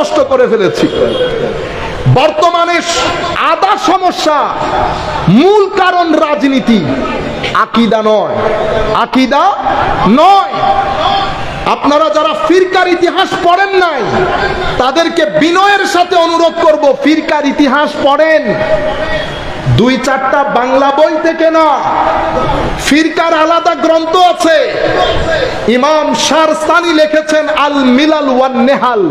নষ্ট করে ফেলেছি। বর্তমানে আদা সমস্যা, মূল কারণ রাজনীতি। আকিদা নয়। আকিদা নয়। আপনারা যারা ফিরকার ইতিহাস পড়েন নাই, তাদেরকে বিনয়ের সাথে অনুরোধ করব, ফিরকার ইতিহাস পড়েন। দুই চারটা বাংলা বই থেকে না। ফিরকার আলাদা গ্রন্থ আছে। ইমাম শারস্তানি লিখেছেন আল মিলাল ওয়ান নেহাল।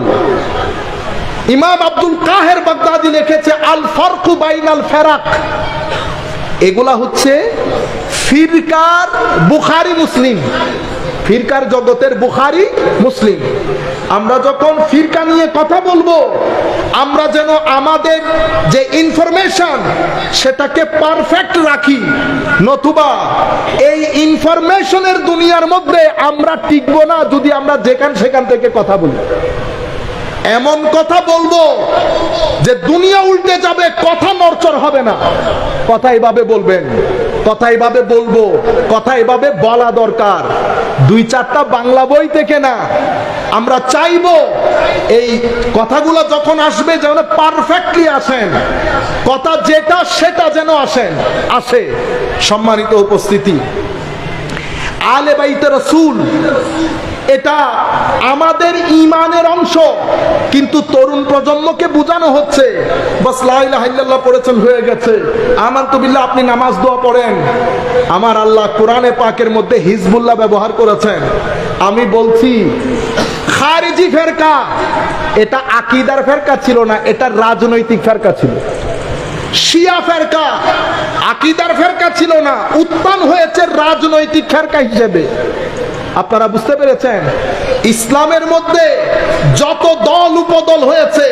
ইমাম আব্দুল কাহের বাগদাদি লিখেছে আল ফারকু বাইনাল ফেরাক। এগুলা হচ্ছে ফিরকার বুখারি মুসলিম। ফিরকার জগতের বুখারি, মুসলিম। আমরা যখন ফিরকা নিয়ে কথা বলব, আমরা যেন আমাদের যে ইনফরমেশন সেটাকে পারফেক্ট রাখি। নতুবা, এই ইনফরমেশনের দুনিয়ার মধ্যে আমরা টিকবো না যদি আমরা যেখান সেখান থেকে কথা বলি। এমন কথা বলব যে দুনিয়া উল্টে যাবে, কথা নরচর হবে না। কথা এভাবে বলবেন, কথা এভাবে বলব, কথা এভাবে বলা দরকার। দুই চারটা বাংলা বই থেকে না। আমরা চাইব এই কথাগুলো যখন আসবে যেন পারফেক্টলি আসেন। কথা যেটা সেটা যেন আসেন। আসে সম্মানিত উপস্থিতি। আলে বাইতে রসুল এটা আমাদের ইমানের অংশ। কিন্তু তরুণ প্রজন্মকে বোঝানো হচ্ছে, বাস লাইল্লাহ পড়েছেন, হয়ে গেছে। আমার তো বিল্লাহ আপনি নামাজ দোয়া পড়েন। আমার আল্লাহ কোরআনে পাকের মধ্যে হিজবুল্লাহ ব্যবহার করেছেন। আমি বলছি, খারিজি ফেরকা, এটা আকিদার ফেরকা ছিল না, এটা রাজনৈতিক ফেরকা ছিল। শিয়া ফেরকা, আকিদার ফেরকা ছিল না, উত্থান হয়েছে রাজনৈতিক ফেরকা হিসেবে। আপনারা বুঝতে পেরেছেন? ইসলামের মধ্যে যত দল উপদল হয়েছে,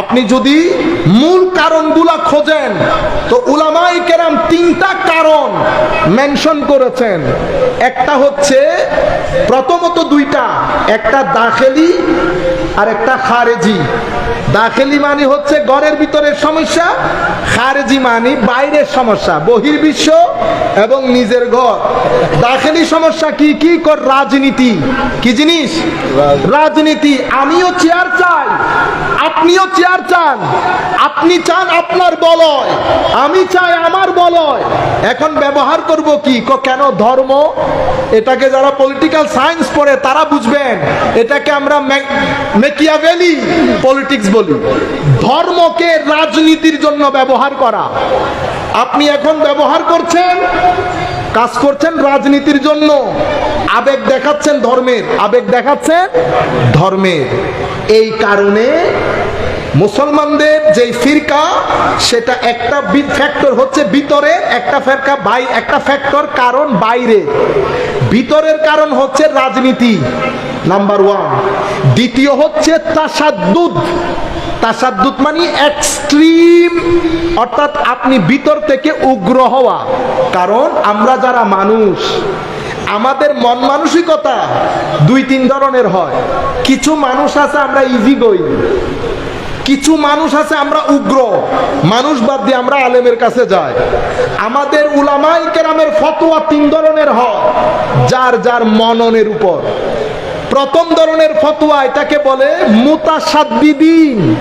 আপনি যদি মূল কারণগুলা খোঁজেন, তো উলামাই কেরাম তিনটা কারণ মেনশন করেছেন। একটা হচ্ছে প্রথমত দুইটা, একটা দাখেলি আর একটা খারেজি। দাখেলি মানে হচ্ছে ঘরের ভিতরের সমস্যা, খারেজি মানে বাইরের সমস্যা, বহির্বিশ্ব এবং নিজের ঘর। দাখেলি সমস্যা কি? কি কর রাজনীতি। কি জিনিস? রাজনীতি। আমিও চেয়ার চাই। আপনিও চেয়ার চান। আপনি চান আপনার বলয়। আমি চাই আমার বলয়। এখন ব্যবহার করব কি? কেন ধর্ম? এটাকে যারা পলিটিক্যাল সায়েন্স পড়ে, তারা বুঝবেন। এটাকে আমরা মেকিয়াভেলি পলিটিক্স বলি। ধর্মকে রাজনীতির জন্য ব্যবহার করা। আপনি এখন ব্যবহার করছেন, কাজ করছেন রাজনীতির জন্য। আবেগ দেখাচ্ছেন ধর্মের। আবেগ দেখাচ্ছেন ধর্মের। এই কারণে মুসলমানদের যে ফিরকা, সেটা একটা ফ্যাক্টর হচ্ছে ভিতরে একটা ফেরকা বাই একটা ফ্যাক্টর কারণ বাইরে। ভিতরের কারণ হচ্ছে রাজনীতি নাম্বার ওয়ান দ্বিতীয় হচ্ছে তাসাদ্দুদ। তাসাদ্দুদ মানে এক্সট্রিম অর্থাৎ আপনি ভিতর থেকে উগ্র হওয়া। কারণ আমরা যারা মানুষ, আমাদের মন মানসিকতা দুই তিন ধরনের হয়। কিছু মানুষ আছে, আমরা ইজি গই কিছু মানুষ আছে, আমরা উগ্র। মানুষ বাদ দিয়ে আমরা আলেমের কাছে যাই। আমাদের উলামাই কেরামের ফতোয়া তিন ধরনের হয়। যার যার মননের উপর। প্রথম ধরনের ফতোয়া এটাকে বলে মুতাসাদ্দিদিন।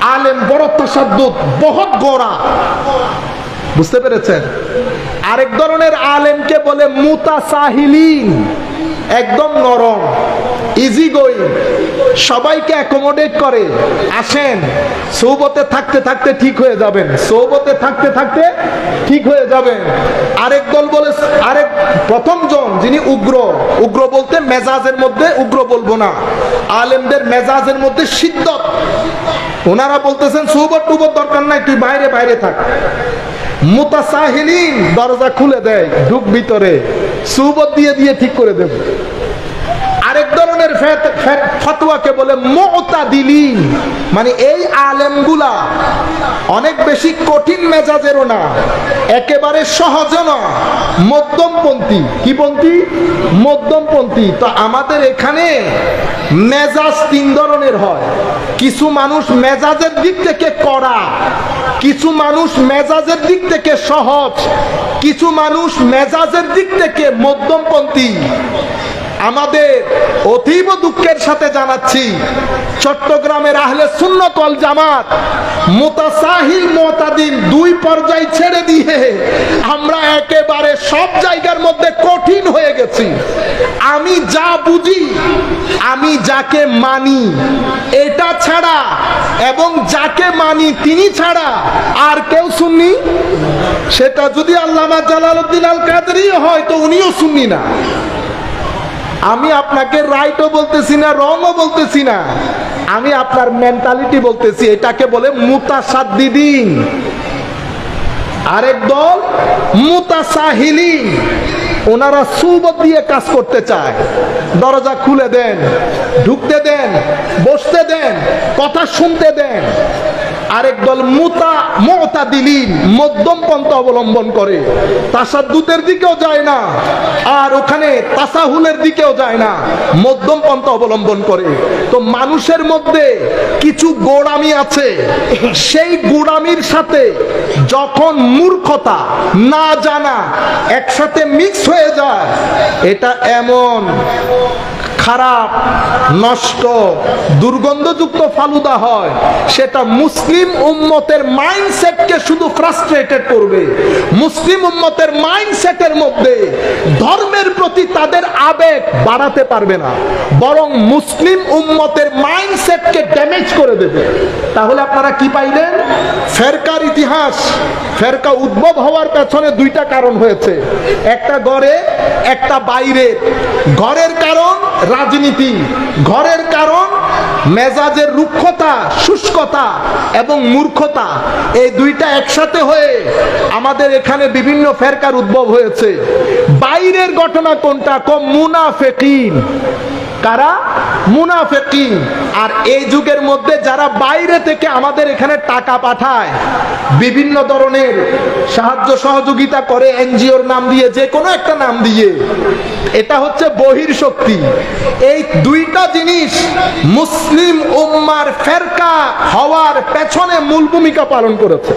আলেম বড় তাসাদ্দুদ, বহুত গোড়া। বুঝতে পেরেছেন? আরেক ধরনের আলেমকে বলে মুতাসাহিলিন, একদম নরম ইজি গোয়িং সবাইকে অ্যাকোমোডেট করে। আসেন, সৌবতে থাকতে থাকতে ঠিক হয়ে যাবেন। সৌবতে থাকতে থাকতে ঠিক হয়ে যাবেন। আরেক দল বলে, আরেক, প্রথম জন যিনি উগ্র উগ্র বলতে মেজাজের মধ্যে উগ্র বলব না। আলেমদের মেজাজের মধ্যে সিদ্ধত ওনারা বলতেছেন, সৌবত টুবত দরকার নাই, তুই বাইরে বাইরে থাক। মুতাসাহিলিন দরজা খুলে দেয় ঢুক ভিতরে। সুবত দিয়ে দিয়ে ঠিক করে দেব। আরেক ধরনের ফেত- ফেত- ফতোয়াকে বলে মুতাদিলিন। মানে এই আলেমগুলা অনেক বেশি কঠিন মেজাজেরও না, একেবারে সহজ না। মধ্যমপন্থী। কি পন্থী? মধ্যমপন্থী। তো আমাদের এখানে মেজাজ তিন ধরনের হয়। কিছু মানুষ মেজাজের দিক থেকে কড়া, কিছু মানুষ মেজাজের দিক থেকে সহজ, কিছু মানুষ মেজাজের দিক থেকে মধ্যমপন্থী। আমাদের অতীব দুঃখের সাথে জানাচ্ছি, চট্টগ্রামের আহলে সুন্নত ওয়াল জামাত মোতাসাহিল মোতাদিন দুই পর্যায় ছেড়ে দিয়ে আমরা একেবারে সব জায়গার মধ্যে কঠিন হয়ে গেছি। আমি যা বুঝি, আমি যাকে মানি, এটা ছাড়া এবং যাকে মানি তিনি ছাড়া আর কেউ শুননি সেটা যদি আল্লামা জালালউদ্দিন আল কাদেরই হয় তো উনিও শুননি না। আমি আপনাকে রাইটও বলতেছি না রংও বলতেছি না। আমি আপনার মেন্টালিটি বলতেছি, এটাকে বলে মুতাসাদ্দিদিন। আরেক দল, মুতাসাহিলিন। ওনারা সুবত দিয়ে কাজ করতে চায়। দরজা খুলে দেন, ঢুকতে দেন, বসতে দেন, কথা শুনতে দেন। আরেক দল মুতা মতা দিলিন মধ্যম পন্থা অবলম্বন করে। তাসাদ্দুতের দিকেও যায় না, আর ওখানে তাসাহুলের দিকেও যায় না মধ্যম পন্থা অবলম্বন করে। তো মানুষের মধ্যে কিছু গোড়ামি আছে। সেই গোড়ামির সাথে যখন মূর্খতা না জানা একসাথে মিক্স হয়ে যায়, এটা এমন খারাপ, নষ্ট, দুর্গন্ধযুক্ত ফালুদা হয়, সেটা মুসলিম উম্মতের মাইন্ডসেটকে শুধু ফ্রাস্ট্রেটেড করবে। মুসলিম উম্মতের মাইন্ডসেটের মধ্যে ধর্মের প্রতি তাদের আবেগ বাড়াতে পারবে না, বরং মুসলিম উম্মতের মাইন্ডসেটকে ড্যামেজ করে দেবে। তাহলে আপনারা কি পাইলেন? ফেরকার ইতিহাস, ফেরকা উদ্ভব হওয়ার পেছনে দুইটা কারণ হয়েছে। একটা ঘরে একটা বাইরে। ঘরের কারণ রাজনীতি, ঘরের কারণ, মেজাজের রুক্ষতা, শুষ্কতা এবং মূর্খতা, এই দুইটা একসাথে হয়ে আমাদের এখানে বিভিন্ন ফেরকার উদ্ভব হয়েছে। বাইরের ঘটনা কোনটা? কম মুনাফেকিন। কারা? মুনাফেকিন। আর এই যুগের মধ্যে যারা বাইরে থেকে আমাদের এখানে টাকা পাঠায়, বিভিন্ন ধরনের সাহায্য সহযোগিতা করে, এনজিওর নাম দিয়ে, যে কোনো একটা নাম দিয়ে, এটা হচ্ছে বহির শক্তি। এই দুইটা জিনিস মুসলিম উম্মার ফেরকা হওয়ার পেছনে মূল ভূমিকা পালন করেছে।